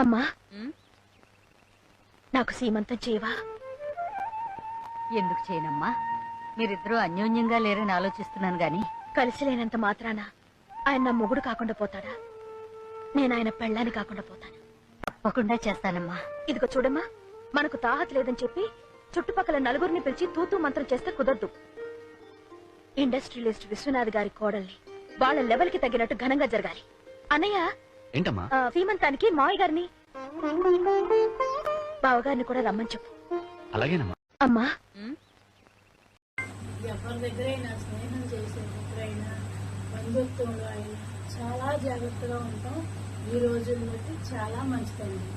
అమ్మా. నాకు సీమంతం చేయవా? ఎందుకు చేయనమ్మా? మీరిద్దరూ అన్యోన్యంగా లేరని ఆలోచిస్తున్నాను గాని. కలిసి లేనంత మాత్రాన ఆయన నా మొగుడు కాకుండా పోతాడా? నేను ఆయన పెళ్ళాన్ని కాకుండా పోతాను. తప్పకుండా చేస్తానమ్మా. ఇదిగో చూడమ్మా మనకు తాహత లేదని చెప్పి చుట్టుపక్కల నలుగురిని పిలిచి తూతూ మంత్రం చేస్తే కుదరదు. ఇండస్ట్రియలిస్ట్ విశ్వనాథ్ గారి కోడల్ని వాళ్ళ లెవెల్కి తగినట్టు ఘనంగా జరగాలి. అన్నయ్య ఏంటమ్మా? ఆ, సీమంతానికి మావయ్య గారిని. బావగారిని కూడా రమ్మని చెప్పు. అలాగేనమ్మా. అమ్మా. ఎవరి దగ్గరైనా స్నేహం చేసే దగ్గరైనా బంధుత్వంలో అయినా చాలా జాగ్రత్తగా ఉంటాం. ఈ రోజుల్లో బట్టి చాలా మంచిదండి.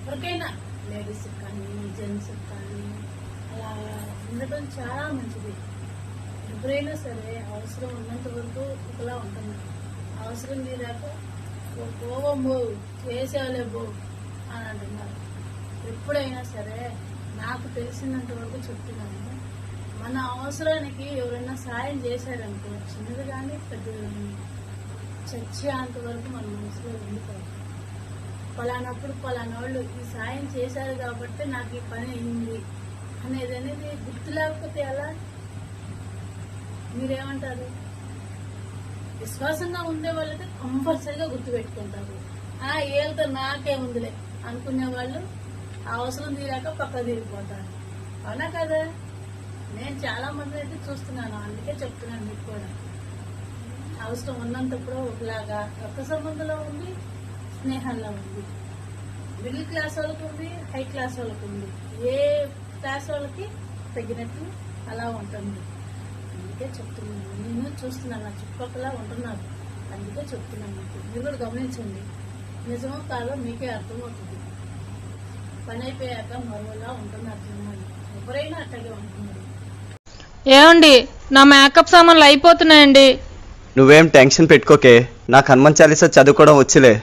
ఎవరికైనా లేడీస్ కానీ జెంట్స్ కానీ అలా ఉండటం చాలా మంచిది. ఎవరైనా సరే అవసరం ఉన్నంత వరకు ఒకలా ఉంటుంది అవసరం తీరాక "ఓ పోవం బో అని అంటున్నారు. ఎప్పుడైనా సరే నాకు తెలిసినంత వరకు చెప్తున్నాను. మన అవసరానికి ఎవరైనా సాయం చేశారనుకో చిన్నది కానీ పెద్దది కానీ చచ్చేంత వరకు మన మనసులో ఉండిపోవాలి పలానప్పుడు పలానా వాళ్ళు ఈ సాయం చేశారు కాబట్టి నాకు ఈ పని అయింది అనేది అనేది గుర్తు లేకపోతే ఎలా? మీరేమంటారు? విశ్వాసంగా ఉండే వాళ్ళైతే కంపల్సరీగా గుర్తు పెట్టుకుంటారు ఆ ఏళ్ళతో నాకే ఉందిలే అనుకునే వాళ్ళు ఆ అవసరం తీరాక పక్క తీరిపోతారు అవునా కదా? నేను చాలా మంది అయితే చూస్తున్నాను. అందుకే చెప్తున్నాను మీకు కూడా. అవసరం ఉన్నంతప్పుడు ఒకలాగా రక్త సంబంధంలో ఉంది స్నేహంలో ఉంది. మిడిల్ క్లాస్ వాళ్ళకు ఉంది హై క్లాస్ వాళ్ళకు ఉంది. ఏ క్లాస్ వాళ్ళకి తగినట్టు అలా ఉంటుంది. అందుకే చెప్తున్నాను. నేను చూస్తున్నాను నా చుట్టుపక్కల ఉంటున్నారు అందుకే చెప్తున్నాను మీకు. మీరు కూడా గమనించండి. నిజమో కాదో మీకే అర్థమవుతుంది. పని అయిపోయాక మరోలా ఉంటున్నారు జనాలు. ఎవరైనా అట్టగే ఉంటున్నారు. ఏమండి నా మేకప్ సామాన్లు అయిపోతున్నాయండి. నువ్వేం టెన్షన్ పెట్టుకోకే. నాకు హనుమాన్ చాలీసా చదువుకోవడం వచ్చులే.